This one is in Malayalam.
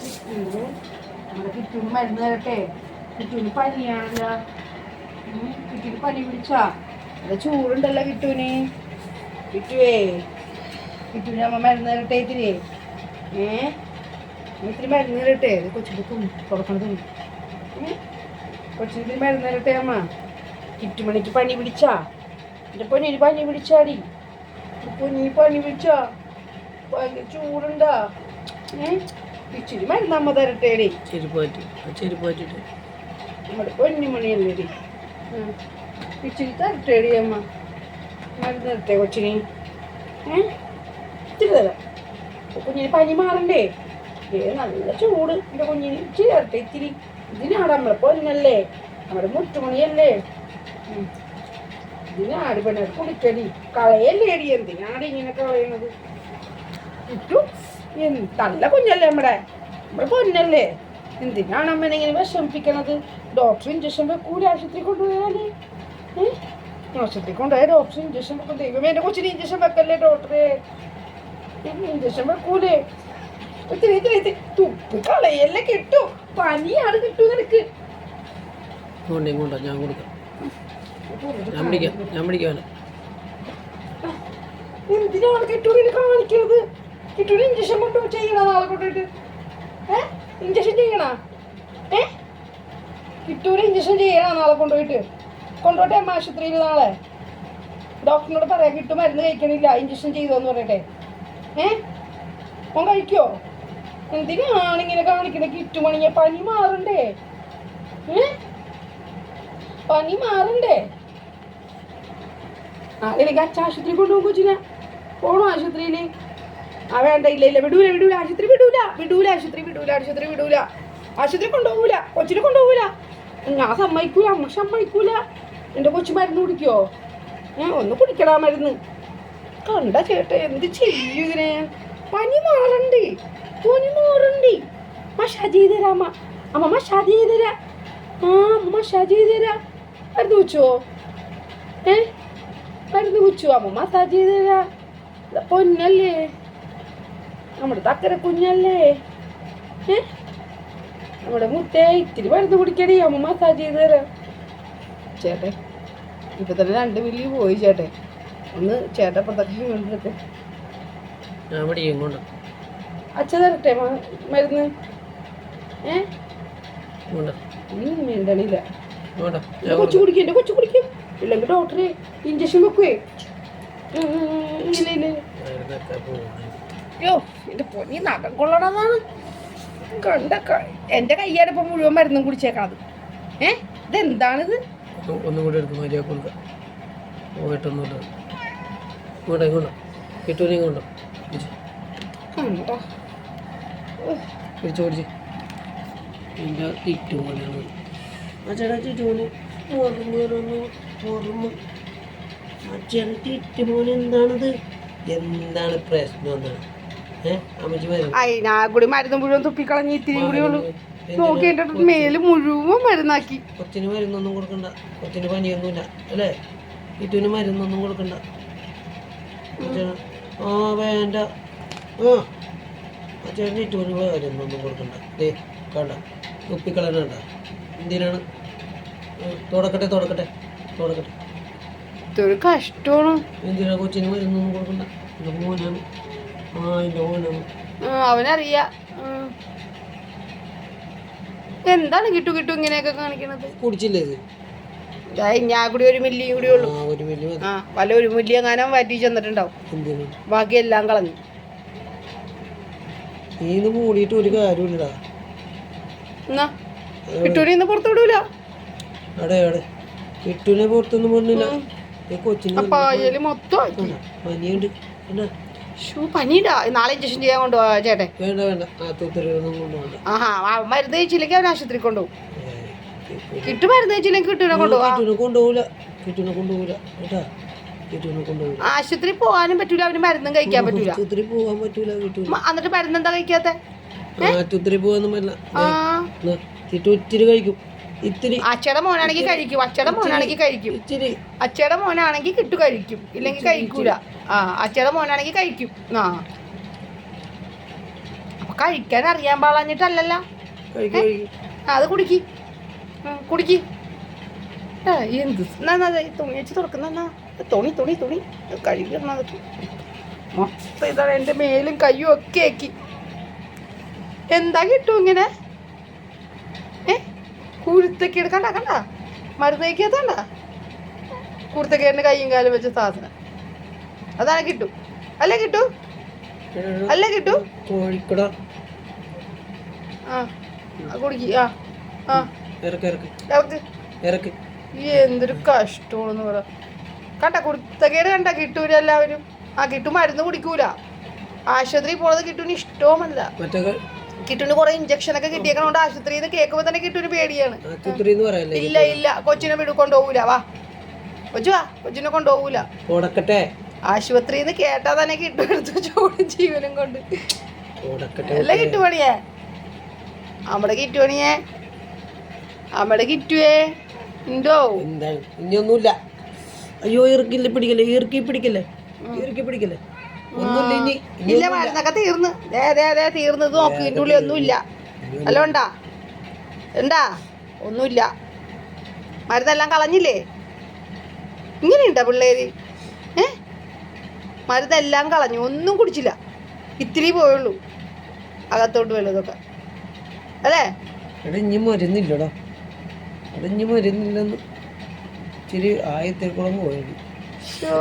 കിട്ടുന്നു നമ്മുടെ കിട്ടുന്നു മരുന്ന് തരട്ടെ? കിട്ടുന്നു പനിയാണല്ലോ. ഉം, പനി പിടിച്ചാ? അത് ചൂടുണ്ടല്ലോ കിട്ടുന് കിട്ടുവേ കിട്ടുന് അമ്മ മരുന്ന് തരട്ടെ ഇത്തിരി. ഏ? ഇത്തിരി മരുന്ന് തരട്ടെ. ഇത് കൊച്ചിന്റെ തുണി തുറക്കണത് കൊച്ചിന് ഇത്തിരി മരുന്ന് തരട്ടെ അമ്മ. കിട്ടുമണിക്ക് പനി പിടിച്ചാ? എന്റെ പൊന്നിന് പനി പിടിച്ചാടി. പൊന്നി പനി പിടിച്ചാ? ഭയങ്കര ചൂടുണ്ടാ. ഏ? ഇച്ചിരി മരുന്ന് അമ്മ തരട്ടേടി. ചെരുപ്പ് പറ്റി. ചെരുപ്പ് പറ്റിട്ട്. നമ്മുടെ പൊന്നിമണിയല്ലേടി ഉം. ഇച്ചിരി തരട്ടേടി അമ്മ. മരുന്ന് തരട്ടെ കൊച്ചിന്. ഏ? ഇച്ചിരി തരാം. ഇപ്പൊ കുഞ്ഞിന് പനി മാറണ്ടേ? ഏ നല്ല ചൂട്. എന്റെ കുഞ്ഞിന് ഇച്ചിരി തരട്ടെ ഇത്തിരി. ഇതിനാട് നമ്മളെ പൊന്നല്ലേ? നമ്മുടെ മുട്ടുമണിയല്ലേ ഇതിനാട് ഇതിനാടി പെണ്ണ കുടിക്കടി. കളയല്ലേടി എന്തിനാണ് ഇങ്ങനെ കളയണത്? ഇട്ടു. നല്ല കുഞ്ഞല്ലേ നമ്മുടെ? നമ്മൾ പൊന്നല്ലേ? എന്തിനാണ് അമ്മനെ ഇങ്ങനെ വിഷമിപ്പിക്കണത്? ഡോക്ടർ ഇഞ്ചക്ഷൻ വെക്കൂല ആശുപത്രി കൊണ്ടുപോയാലേ? ആശുപത്രി കൊണ്ടുപോയ ഡോക്ടർ ഇഞ്ചക്ഷൻ വെക്കും. ദൈവമേ എന്റെ കൊച്ചിന് ഇഞ്ചക്ഷൻ വെക്കല്ലേ ഡോക്ടറെ ഇഞ്ചക്ഷൻ വെക്കൂലേ? ഇത്തിരി ഇത്തിരി തുപ്പി കളയല്ലേ കിട്ടും. പനിയാണ് കിട്ടൂ നിനക്ക്. കൊണ്ട് ഇങ്ങോട്ടോ ഞാൻ കൊടുക്കാം. ഞാൻ പിടിക്കാം ഞാൻ പിടിക്കാം എന്തിനാണ് കിട്ടും കാണിക്കുന്നത് കിട്ടൂര് ഇഞ്ചക്ഷൻ കൊണ്ട് ചെയ്യണ നാളെ കൊണ്ടിട്ട് ഏ? ഇഞ്ചക്ഷൻ ചെയ്യണ? ഏ? കിട്ടൂര് ഇഞ്ചക്ഷൻ ചെയ്യണ നാളെ കൊണ്ടുപോയിട്ട്. കൊണ്ടുപോട്ടെ അമ്മ ആശുപത്രിയിൽ നാളെ ഡോക്ടറിനോട് പറയാം കിട്ടു മരുന്ന് കഴിക്കണില്ല. ഇഞ്ചക്ഷൻ ചെയ്തോന്ന് പറയട്ടെ ഏ? ഓൻ കഴിക്കോ? എന്തിനാണ് ഇങ്ങനെ കാണിക്കുന്ന കിട്ടുമണിയ പനി മാറണ്ടേ? പനി മാറണ്ടേ? ആ എനിക്ക് അച്ഛാശുപത്രി കൊണ്ടുപോകും കൊച്ചിനെ. പോണോ ആശുപത്രിയിൽ ആ വേണ്ട ഇല്ല ഇല്ല വിടൂല വിടൂല ആശുപത്രി വിടൂല വിടൂല ആശുപത്രി വിടൂല ആശുപത്രി വിടൂല. ആശുപത്രി കൊണ്ടുപോകൂല കൊച്ചിനെ കൊണ്ടുപോകൂല. ഞാൻ സമ്മതിക്കൂല അമ്മ സമ്മതിക്കൂല. എന്റെ കൊച്ചു മരുന്ന് കുടിക്കോ? ഞാൻ ഒന്ന് കുടിക്കടാ മരുന്ന്. കണ്ട ചേട്ട എന്ത് ചെയ്യൂ ഇതിനെ പനി മാറണ്ട് പനി മാറണ്ട്. മഷാജി അമ്മ. അമ്മ മഷാജ് ആ അമ്മ മഷാജ് മരുന്ന് വെച്ചോ ഏ മരുന്ന് കുച്ചു അമ്മ പൊന്നല്ലേ. നമ്മുടെ തക്കര കുഞ്ഞല്ലേ? ഏ? നമ്മുടെ മുത്തേ ഇത്തിരി മരുന്ന് കുടിക്കടി അമ്മ മസാജ് ചെയ്ത് തരാം. ചേട്ടൻ ഇപ്പൊ തന്നെ രണ്ട് മില്ലി പോയി ചേട്ടൻ. ഒന്ന് ചേട്ടൻ അപ്പുറത്തൊക്കെ ഇങ്ങോട്ടോ അച്ഛ തരട്ടെ മരുന്ന്. ഏ? മിണ്ടണില്ല. കൊച്ചു കൊടുക്കാം എന്റെ കൊച്ചു കുടിക്കും. ഇല്ലെങ്കിൽ ഡോക്ടറെ ഇഞ്ചക്ഷൻ വെക്കുവേ. ഉം, അയ്യോ എന്റെ പൊന്നി നഖം കൊള്ളണതാണ്. കണ്ട എന്റെ കയ്യാണ് ഇപ്പം മുഴുവൻ മരുന്നും കുടിച്ചേക്കണത്. ഏ? ഇതെന്താണിത്? ഒന്നും- കൂടി എടുത്ത് മര്യാദ പോയിട്ടൊന്നുമില്ല ഇങ്ങോട്ടോ ഇങ്ങോട്ടോ കിട്ടൂരി ഇങ്ങോട്ടോ പിടിച്ച്. പിടിച്ച് എന്റെ കിട്ടുമോനാണ് അച്ഛനെ ചുറ്റുമോന് ഓർമ്മ ഓർമ്മ അച്ഛനെ ചുറ്റുമോന് എന്താണിത്? എന്താണ് പ്രശ്നം എന്നാണ്? അതിനാ കൂടി മരുന്ന് മുഴുവൻ തുപ്പിക്കളഞ്ഞ് ഇത്തിരി കൂടി ഉള്ളൂ. നോക്കി എന്റെ മേൽ മുഴുവൻ മരുന്നാക്കി. കൊച്ചിന് മരുന്നൊന്നും കൊടുക്കണ്ട. കൊച്ചിന് പനിയൊന്നുമില്ല അല്ലേ? ഇറ്റുവിന് മരുന്നൊന്നും കൊടുക്കണ്ട. ആ വേണ്ട. ആ. അച്ഛൻ ഇറ്റുവിന് മരുന്നൊന്നും കൊടുക്കണ്ട. ദേ കണ്ട. തുപ്പിക്കളയണ്ട എന്തിനാണ്? തുടക്കട്ടെ തുടക്കട്ടെ തുടക്കട്ടെ. ഇതൊരു കഷ്ടമാണ്. എന്തിനാ കൊച്ചിന് മരുന്നൊന്നും കൊടുക്കണ്ട? ഇത് മോനാണ്. അവനറിയാ. എന്താണ് കിട്ടു കിട്ടു ഇങ്ങനെയൊക്കെ കാണിക്കണത്? കുടിച്ചില്ലേ ഞാൻ കൂടി ഒരു മില്ലി കൂടി ഉള്ളൂ. ആ വല്ല ഒരു മില്ലി എങ്ങാനും വാറ്റി ചെന്നിട്ടുണ്ടാവും ബാക്കി എല്ലാം കളഞ്ഞു. നീന്ന് മൂടിയിട്ട് ഒരു കാര്യമില്ലടാ എന്നാ? കിട്ടൂനെ ഇന്ന് പുറത്തു വിടൂല? അവിടെ അവിടെ കിട്ടൂനെ പുറത്തൊന്നും പറഞ്ഞില്ല കൊച്ചിന് മൊത്തം? പനിയുണ്ട് കണ്ടോ? ഷൂ പനിയിടാ നാളെ ഇഞ്ചക്ഷൻ ചെയ്യാൻ കൊണ്ടുപോവാ ചേട്ടെ വേണ്ട വേണ്ട. ആഹാ മരുന്ന് കഴിച്ചില്ലെങ്കിൽ അവൻ ആശുപത്രി കൊണ്ടുപോകും കിട്ടു മരുന്ന് കഴിച്ചില്ലെങ്കിൽ കിട്ടൂനെ കൊണ്ടുപോവാ. കിട്ടുവിനെ കൊണ്ടുപോകില്ല കിട്ടുവിനെ കൊണ്ടുപോകില്ല കേട്ടാ? ആശുപത്രി പോകാനും പറ്റൂല അവന് മരുന്നും കഴിക്കാൻ പറ്റൂല. ആശുപത്രി പോകാൻ പറ്റൂല എന്നിട്ട് മരുന്ന് എന്താ കഴിക്കാത്ത? ആശുപത്രി പോകാന്നും പറ്റില്ല. ആ. ദേ, കിട്ടു കഴിക്കും. ഇത്തിരി അച്ഛയുടെ മോനാണെങ്കിൽ കഴിക്കും. അച്ഛയുടെ മോനാണെങ്കിൽ കഴിക്കും. ഇത്തിരി അച്ഛയുടെ മോനാണെങ്കിൽ കിട്ടു കഴിക്കും. ഇല്ലെങ്കിൽ കഴിക്കൂല. ആ അച്ഛയുടെ മോനാണെങ്കിൽ കഴിക്കും. ആ. അപ്പൊ കഴിക്കാൻ അറിയാൻ പാളഞ്ഞിട്ടല്ലല്ല അത് കുടിക്ക്. കുടിക്ക്. എന്ത് തുണി വെച്ച് തുറക്കുന്ന തുണി തുണി തുണി. കഴുകി മൊത്തം ഇതാണ് എന്റെ മേലും കയ്യും ഒക്കെ ആക്കി. എന്താ കിട്ടും ഇങ്ങനെ? കുരുത്തക്കേട്. എടുക്കണ്ട കണ്ട. മരുന്ന് കഴിക്കാത്തണ്ട കുരുത്തക്കേടിന് കൈയും കാലും വെച്ച സാധനം. അതാണ് കിട്ടും. അല്ലേ കിട്ടൂ? അല്ലേ കിട്ടൂ? കോഴിക്കട. ആ കുടിക്ക്. ആ ആ. ഇറക്ക് എന്തൊരു കഷ്ടമാണെന്ന് പറ. കണ്ട കുരുത്തക്കേട് കണ്ട കിട്ടൂല എല്ലാവരും. ആ കിട്ടു മരുന്ന് കുടിക്കൂല. ആശുപത്രി പോണത് കിട്ടൂന് ഇഷ്ടവുമല്ല. മറ്റേ കൊറേ ഇഞ്ചക്ഷൻ ഒക്കെ കിട്ടിയേക്കണോണ്ട്. ആശുപത്രിയിൽ നിന്ന് കേൾക്കുമ്പോൾ തന്നെ കിട്ടുന്ന പേടിയാണ്. ഇല്ല ഇല്ല. കൊച്ചിനെ വിടു കൊണ്ടുപോകൂല വാ. കൊച്ചു വാ. കൊച്ചിനെ കൊണ്ടുപോകൂല ഓടക്കട്ടെ. ആശുപത്രിയിൽ നിന്ന് കേട്ടാ തന്നെ കിട്ടു ചൂടും ജീവനും കൊണ്ട്. അല്ല കിട്ടുപണിയേ? നമ്മുടെ കിട്ടുപണിയേ? നമ്മുടെ കിട്ടുവേ? ഉണ്ടോ ഇനിയൊന്നുമില്ല. അയ്യോ ഇറക്കില്ല പിടിക്കല്ലേ? ഇറക്കി പിടിക്കല്ലേ? ഇറക്കി പിടിക്കല്ലേ? ഒന്നുമില്ല ഇനി. ഇല്ല മരുന്നൊക്കെ തീർന്ന്. ദേ ദേ ദേ തീർന്ന് ഇത് നോക്ക്. ഇതിന്റെ ഉള്ളിൽ ഒന്നുമില്ല. അല്ലോ ഉണ്ടാ? ഉണ്ടാ ഒന്നുമില്ല. മരുന്നെല്ലാം കളഞ്ഞില്ലേ? ഇങ്ങനെയുണ്ടോ പിള്ളേര്? ഏ? മരുന്നെല്ലാം കളഞ്ഞു. ഒന്നും കുടിച്ചില്ല. ഇത്തിരി പോയുള്ളൂ. അകത്തോട്ട് വല്ലതൊക്കെ അല്ലേ? എടാ ഇനി മരുന്നില്ലടാ. എടാ ഇനി മരുന്നില്ലെന്ന് ഇച്ചിരി ആയത്തേക്കുളം പോയത് ഷോ